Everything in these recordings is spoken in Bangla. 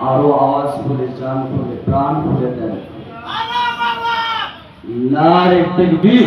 আরো আওয়াজ খুলে চান খুলে প্রাণ খুলে দেন নারে তকবীর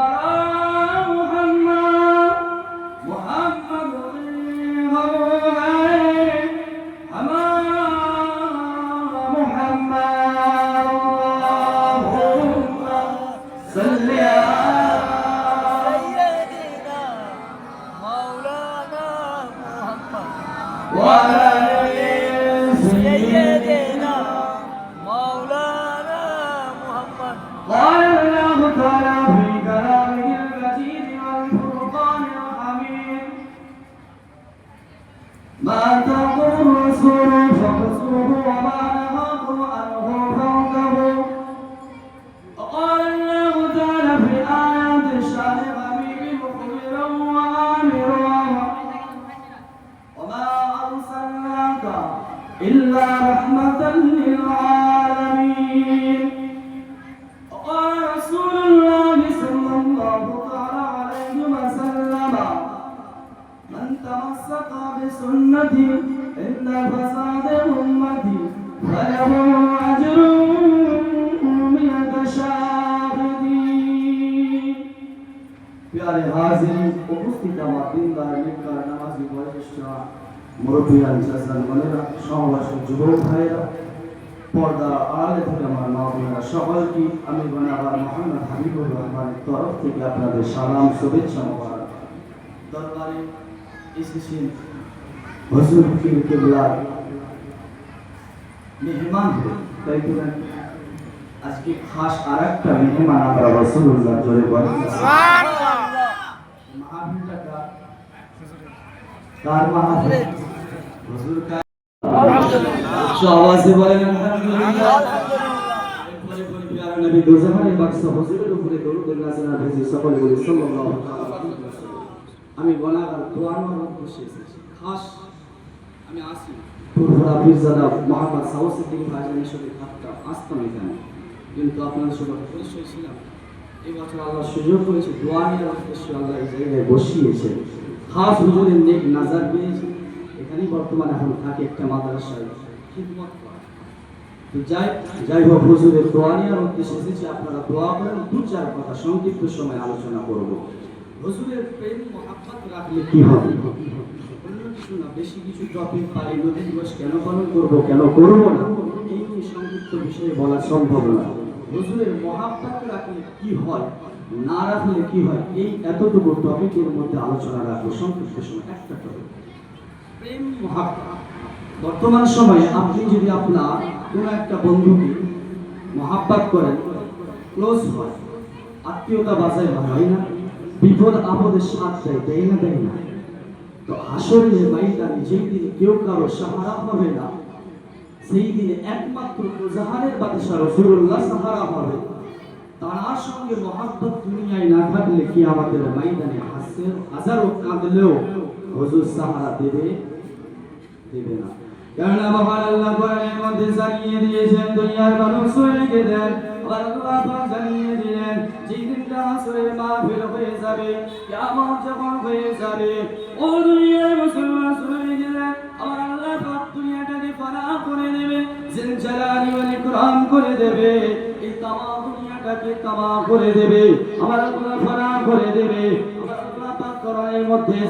تمسك بسنتي عند فساد أمتي فله أجر مئة شاهدين প্যারে হাজির উপস্থিত আমার দিনদার নেককার নামাজি বয়োজ্যেষ্ঠ মুরব্বিয়ান চাচান বোনেরা সমাবাসী যুবক ভাইয়েরা পর্দা আড়ালে থেকে আমার মা বোনেরা সকলকে আমি গোনাবার মোহাম্মদ হাবিবুর রহমানের তরফ থেকে আপনাদের সালাম শুভেচ্ছা মোবারক দরবারে এসেছেন হজুর ফির কেবলার মেহমান তাই তো? আজকে খাস আর একটা মেহমান আমরা রসুল্লাহ জোরে বলেন কার? মাহফিল? হুজুর কার? সবাসে বলেন আলহামদুলিল্লাহ। নবী হুজুরের উপরে দরুদ নাজরাত ভেজে সকলে বলি সাল্লাল্লাহু আলাইহি। আমি গনাগার দোয়ানোর উদ্দেশ্যে এসেছি খাস আমি আসি। ফুরফুরা পীরজাদা মোহাম্মদ সাউসিদ্দিন ভাইজানের সাথে থাকতাম আসতাম এখানে। কিন্তু আপনাদের সাথে পরিচয় ছিলাম এই বছর আল্লাহ সুযোগ করেছে দোয়া নেওয়ার উদ্দেশ্যে আল্লাহ এই জায়গায় বসিয়েছে খাস হুজুরের নেক নাজার পেয়েছে। এখানেই বর্তমানে এখন থাকে একটা মাদ্রাসায় খিদমত করে। যাই যাই হোক হুজুরের দোয়া নেওয়ার উদ্দেশ্যে এসেছি। আপনারা দোয়া করেন দু চার কথা সংক্ষিপ্ত সময় আলোচনা করব। হুজুরের প্রেম মহাব্বত রাখলে কি হবে? না বেশি কিছু টপিক নদী দিবস কেন পালন করব কেন করব না? এই নিয়ে সংক্ষিপ্ত বিষয়ে বলা সম্ভব না। মহাব্বত রাখলে কি হয়? না রাখলে কি হয়? এই এতটুকু টপিকের মধ্যে আলোচনা রাখব সংক্ষিপ্ত সময় একটা টপিক প্রেম মহাব্বত। বর্তমান সময়ে আপনি যদি আপনার কোনো একটা বন্ধুকে মহাব্বত করেন ক্লোজ হয় আত্মীয়তা বাঁচায় হয় না? বিপদ আপদের সাথ দেয় দেয় না দেয় না। তো আসলে মাইদানে যেই দিন কেউ কারও সাহারা হবে না, সেই দিনে একমাত্র জাহানের বাদশাহ রসুল্লাহ সাহারা হবে। তার সঙ্গে মহাব্বত দুনিয়ায় না থাকলে কি আমাদের মাইদানে হাসে হাজারো কাঁদলেও হজুর সাহারা দেবে? দেবে না। কেননা মহান আল্লাহ কোরআনের মধ্যে জানিয়ে দিয়েছেন, দুনিয়ার মানুষ সূর্যকে দেন ফানা করে দেবে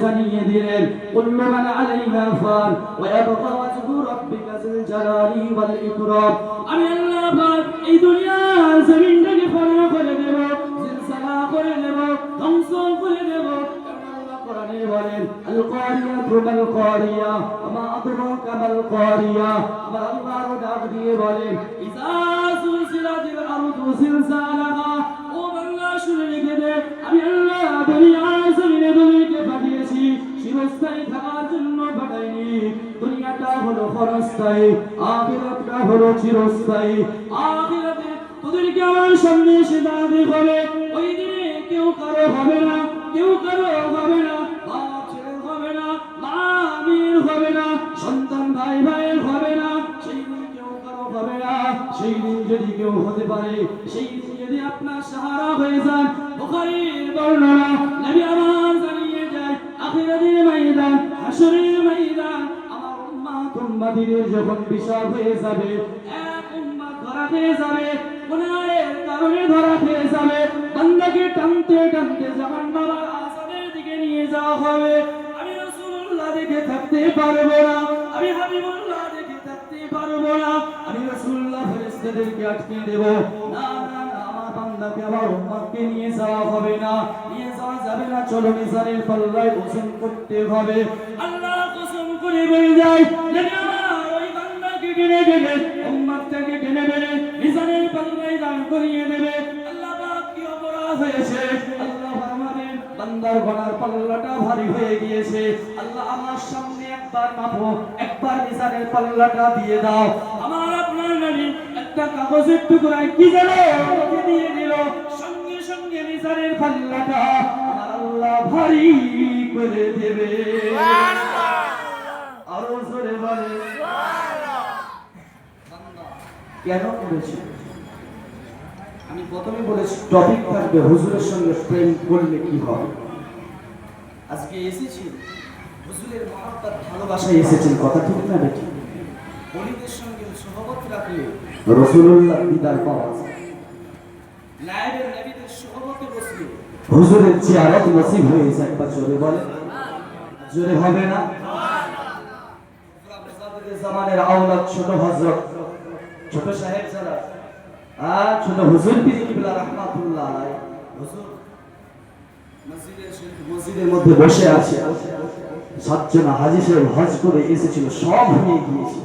জানিয়ে দিলেন কুল্লু মান আলাইহা ফান ওয়া ইয়াবকা আমি পাক এই দুনিয়ার জমিনটাকে ফানা করে দেব, জিলসালা করে দেব ধ্বংস করে দেব। বলেন কারিয়া মাল কারিয়া আমা ইজা সুলসিলাতিল আরদু ও বাংলা শুনে রেখে আমি আল্লাহ দুনিয়ার জমিনে দুনিয়াকে পাঠিয়েছি, চিরস্থায়ী থাকার জন্য পাঠাইনি। দুনিয়াটা হলো ক্ষণস্থায়ী আখিরাতটা হলো চিরস্থায়ী। আখিরাতে তোদেরকে আমার সামনে এসে দাঁড়াতে হবে। ওই দিনে কেউ কারও হবে না, কেউ কারও হবে না। আপনার সাহারা হয়ে যান নবী আমার জানিয়ে যায় আখিরাতের ময়দান উম্মাত যখন বিশাল হয়ে যাবে ধরা যাবে টানতে দিকে নিয়ে যাওয়া হবে। আমি দেখে থাকতে পারব না, আমি হাবিবুল্লাহ দেখে থাকতে পারব না, আমি আটকে দেব। না নিয়ে যাওয়া হবে না, নিয়ে যাওয়া যাবে না, চলো করতে হবে। টেনে টেনে উম্মতটাকে টেনে টেনে মিজানের পাল্লায় দান করিয়ে দেবে। আল্লাহ পাক কি অপরাধ হয়েছে? আল্লাহ ফরমাবেন বান্দার গলার পাল্লাটা ভারী হয়ে গিয়েছে। আল্লাহ আমার সামনে একবার মাপো একবার মিজানের পাল্লাটা দিয়ে দাও। আমার আপনার নবী একটা কাগজের টুকরায় কি জানো দিয়ে দিল। সঙ্গে সঙ্গে মিজানের পাল্লাটা আল্লাহ ভারী করে দেবে। আরও জোরে বলে কেন করেছে? আমি প্রথমে বলেছি টপিক থাকবে হুজুরের সঙ্গে প্রেম করলে কি হবে আজকে এসেছি হুজুরের মহাব্বত ভালোবাসায় এসেছেন কথা ঠিক না বেটি অলিদের সঙ্গে সহবত রাখলে রসুল্লাহ দিদার পাওয়া যায়। নায়েবের নবীদের সহবতে বসলে হুজুরের জিয়ারত নসিব হয়ে যায় একবার জোরে বলে জোরে হবে না? জামানের আওলাদ ছোট হযরত ছোট সাহেব যারা আর ছোট হুজুর কিবলা রাহমাতুল্লাহ হুজুর মসজিদের মধ্যে বসে আছে। সাতজনা হাজি সাহেব হজ করে এসেছিল, সব হয়ে গিয়েছে।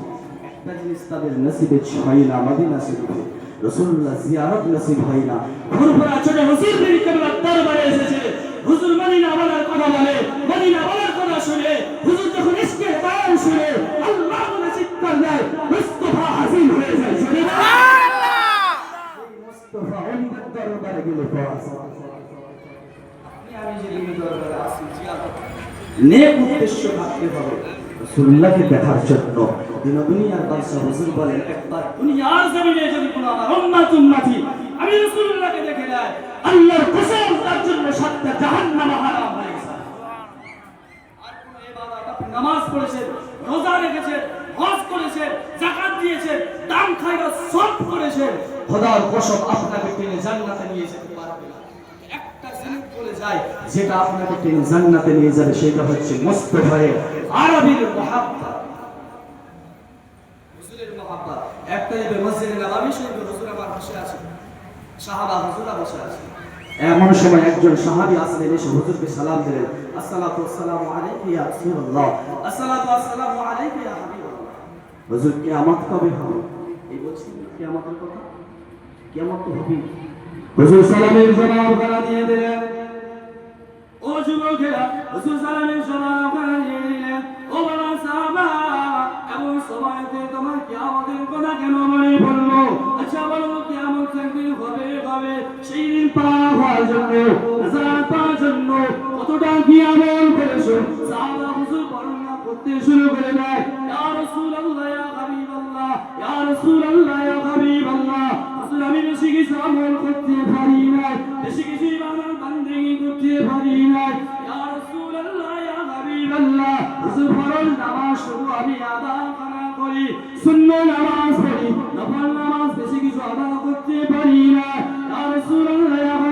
একটা জিনিস তাদের নসিবে হয় না শরীফে রসুল্লাহ জিয়ারত নসিব হয় না। ফুরফুরা ছোট হুজুর পীর কিবলা দরবারে এসেছে। হুজুর মদিনা বলার কথা বলে মদিনা বলার কথা শুনে, হুজুর যখন ইসকে বয়ান শুনে আল্লাহ চিৎকার দেয় মুস্তফা হাসিল হয়ে যায় শুনে না মুস্তফা অন্ধের দরবারে গেলে পাওয়া যায়। আপনি আমি যে লিঙ্গ দরবারে আসি জিয়ারত নেক উদ্দেশ্য থাকতে হবে। রাসূলুল্লাহকে দেখার জন্য দিন দুনিয়ার বাদশা হুজুর বলেন একবার দুনিয়ার জমিনে যদি কোনো আমার উম্মত উম্মতি আমি রাসূলুল্লাহকে দেখে নেয় আল্লাহর কসম তার জন্য সাতটা জাহান্নাম হারাম হয়ে যায় আর কোনো ইবাদত আপনি নামাজ পড়েছেন রোজা রেখেছেন হজ করেছেন যাকাত দিয়েছেন দান খায়রা সব করেছেন। খোদার কসম আপনাকে টেনে জান্নাতে নিয়ে যেতে পারবে না। একটা যেটা আপনাকে টেনে জান্নাতে নিয়ে যাবে, সেটা হচ্ছে মুস্তফায়ে আরবির মুহাব্বত। হুজুরের মুহাব্বত। একটা যাবে মসজিদে নববী শরীফে হুজুর আমার বসে আছে। সাহাবা হুজুরা বসে আছে। এমন সময় একজন সাহাবী আসলেন, এসে হুজুরকে সালাম দিলেন, আসসালাতু ওয়াসসালামু আলাইকা ইয়া রাসূলুল্লাহ। আসসালাতু ওয়াসসালামু আলাইকা ইয়া হাবিবাল্লাহ হুজুর কিয়ামত কবে হবে? এই বলছি, কিয়ামতের কথা? কিয়ামত তো হবে হুজুর সালামের জবাব করা দিয়ে দিলেন। ও যুবকেরা হুজুর সালামের জবাব করা দিয়ে দিলেন। ও বাবা সাহাবা এবং সময়তে তোমার কিয়ামতের কথা কেন মনে পড়ল? আচ্ছা বলো, কিয়ামত একদিন হবে হবে সেই দিন পার হওয়ার জন্য নামাজ শুধু আমি আদায় করা করি। শূন্য নামাজ পড়ি, নফল নামাজ বেশি কিছু আদায় করতে পারি না। ইয়া রাসূলুল্লাহ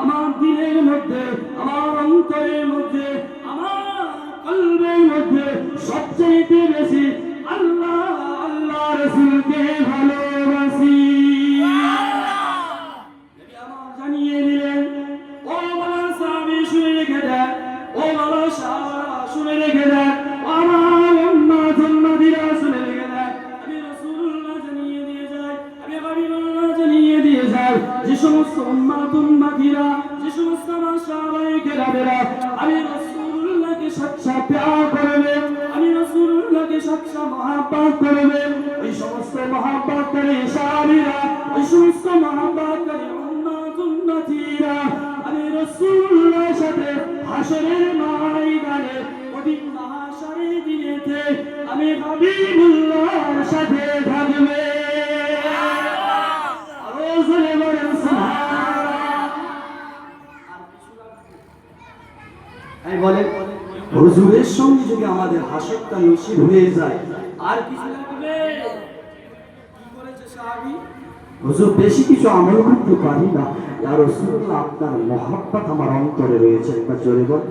আমার দিনের মধ্যে আমার অন্তরের মধ্যে আমার কলবের মধ্যে সবচেয়ে বেশি সমস্ত উম্মাত উম্মাতিরা যে সমস্ত আমার সাহাবায়ে কেরামেরা আমি রাসূলুল্লাহকে সচ্চা প্যার করবে আমি রাসূলুল্লাহকে সচ্চা মহাব্বত করবে ওই সমস্ত মহাব্বতকারী সাহাবীরা ওই সমস্ত মহাব্বতকারী উম্মাত উম্মাতিরা আমি রাসূলুল্লাহর সাথে হাসরের ময়দানে, কঠিন মহাশরের দিনেতে আমি হাবিবুল্লাহর সাথে থাকবে। আরও জোরে বলেন এই বলেন হুজুরের সঙ্গে যদি আমাদের নসিব হয়ে যায়, আর কিছু লাগবে? কি করেছে সাহাবী? হুজুর, বেশি কিছু আমল করতে পারি না। রাসূলুল্লাহ, আপনার মহব্বত আমার অন্তরে রয়েছে। একবার জোরে বল।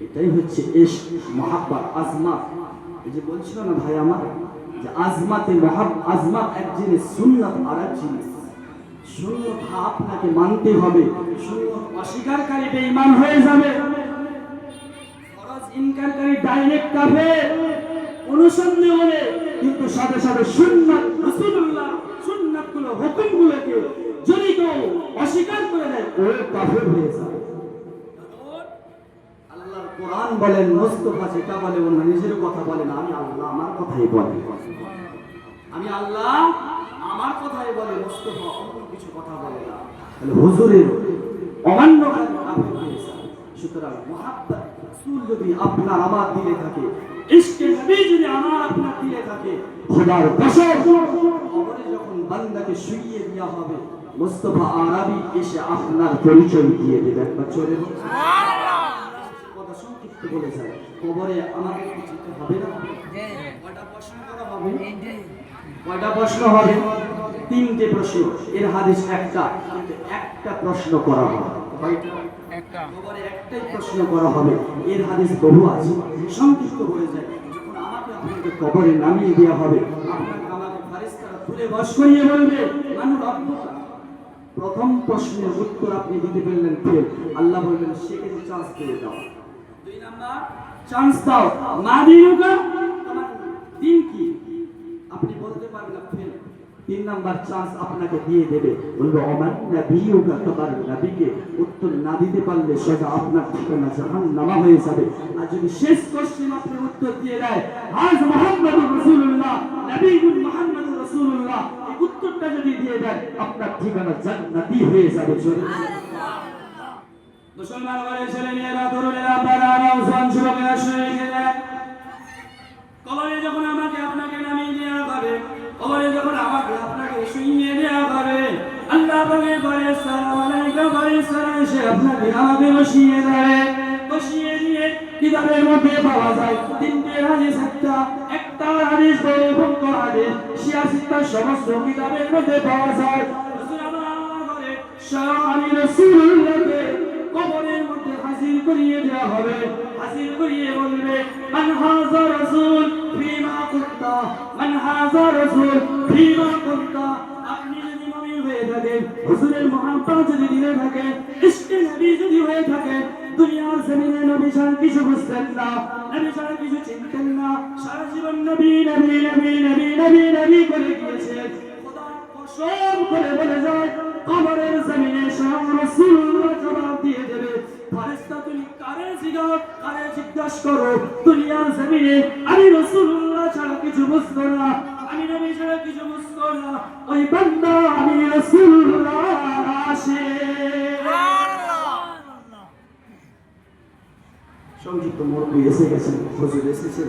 এটাই হচ্ছে এশ মহাব্বত এই যে বলছিল না ভাই আমার, যে আজমাতে মহাব আজমাত এক জিনিস, সুন্নাত আর এক জিনিস। সুন্নত আপনাকে মানতে হবে। সুন্নত অস্বীকারকারী বেঈমান হয়ে যাবে। ফরজ ইনকারকারী ডাইরেক্ট কাফের অনুসন্দেহ হলে কিন্তু সাথে সাথে সুন্নাত, রাসূলুল্লাহ সুন্নাতগুলো, হুকুমগুলোকে যদি কেউ অস্বীকার করে দেয়, ও কাফের হয়ে যাবে। আল্লাহর কোরআন বলেন, মুস্তফা যেটা বলে, ওনার নিজের কথা বলে না আমি আল্লাহ আমার কথাই বলে। আমি আল্লাহ আমার কথাই বলে, মুস্তফা। অন্য কিছু কথা বলে না। তাহলে হুজুরের অমান্য হয়ে। সুতরাং মহাব্বত রাসূল যদি আপনার আমার দিলে থাকে ইশকে নবী যদি আমার আপনার দিলে থাকে খোদার কসম কবরে যখন বান্দাকে শুইয়ে দেওয়া হবে মুস্তফা আরবি এসে আপনার পরিচয় দিয়ে দেবে। একবার চলে কথা সংক্ষিপ্ত বলে যায় কবরে আমাকে যেতে হবে না? কয়টা প্রশ্ন করা হবে? কয়টা প্রশ্ন হবে? তিনটে প্রশ্ন এর হাদিস একটা। একটা প্রশ্ন করা? কবরে একটাই প্রশ্ন করা হবে এর হাদিস বহু আছে সংক্ষিপ্ত হয়ে যায়। যখন আমাকে আপনাকে কবরে নামিয়ে দেওয়া হবে আপনাকে আমাকে ফারিস্তারা তুলে বস করিয়ে বলবে মানুষ অদ্ভুত। প্রথম প্রশ্নের উত্তর আপনি দিতে পারলেন ফেল। আল্লাহ বলবেন সেখানে চান্স দিয়ে দাও। দুই নাম্বার চান্স দাও। না তোমার দিন কি? আপনি বলতে পারবেন ফেল। তিন নাম্বার চান্স আপনাকে দিয়ে দেবে। বলবে, অমান উত্তর না দিতে পারলে সেটা আপনার ঠিকানা জাহান্নামা হয়ে যাবে। আর যদি শেষ কোশ্চেন আপনি উত্তর দিয়ে দেয়, আজ নবীগুল মুহাম্মদুর রাসূলুল্লাহ, এই উত্তরটা যদি দিয়ে দেয়, আপনার ঠিকানা জান্নাতি হয়ে যাবে। মুসলমান ছেলে মেয়েরা, তরুণেরা গেলেন কবরে যখন আমাকে আপনাকে নামিয়ে দেওয়া হবে কবরে যখন আমাকে আপনাকে শুইয়ে দেওয়া হবে, আল্লাহ পাকে ঘরে সালাম আলাইকুম ঘরে সালাম এসে আপনাকে আমাকে বসিয়ে দেয় বসিয়ে দিয়ে কিতাবের মধ্যে পাওয়া যায়, তিনটে হাদিস, একটা একটা হাদিস বৈভক্ত হাদিস শিয়াশিটা সমস্ত কিতাবের মধ্যে পাওয়া যায়। হুজুর আমার ঘরে আমি রাসূলুল্লাহকে কবরের মধ্যে হাজির করিয়ে দেওয়া হবে। হাজির করিয়ে বলবে, মান হাজা রাসূল, ফিমা কুনতা? মান হাজা রাসূল, ফিমা কুনতা? আপনি যদি মুমিন হয়ে থাকেন, হুজুরের মহাব্বত যদি দিলে থাকে, ইশকে নবী যদি হয়ে থাকে, দুনিয়ার জমিনে নবী ছাড়া কিছু বুঝতেন না, নবী ছাড়া কিছু চিনতেন না। সারা জীবন নবী নবী নবী নবী নবী নবী করে গিয়েছেন খোদার করে বলে যায়, কবরের জমিনে সব রাসূলুল্লাহ জবাব দিয়ে দেবে। জিজ্ঞাসা করো, দুনিয়ার জমিনে আমি রাসূলুল্লাহ ছাড়া কিছু বুঝতো না। আমি নবী ছাড়া কিছু বুঝতো না। ওই বান্দা আমি আশিক সংযুক্ত মুরব্বী এসে গেছেন হুজুর এসেছেন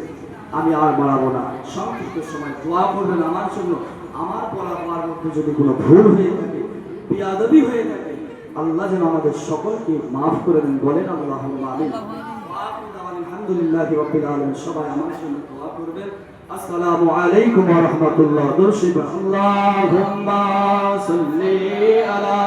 আমি আর বাড়াবো না। সংক্ষিপ্ত সময় দোয়া করবেন আমার জন্য। আমার পড়া মধ্যে যদি কোনো ভুল হয়ে থাকে, বিয়াদবি হয়ে থাকে আল্লাহ যেন আমাদের সকলকে মাফ করে দেন বলেন আল্লাহ আমিন। আলহামদুলিল্লাহ রবিল আলম সবাই আমার জন্য দোয়া করবেন। আসসালামু আলাইকুম ওয়া রাহমাতুল্লাহ। দর্শক আল্লাহুম্মা সাল্লি আলা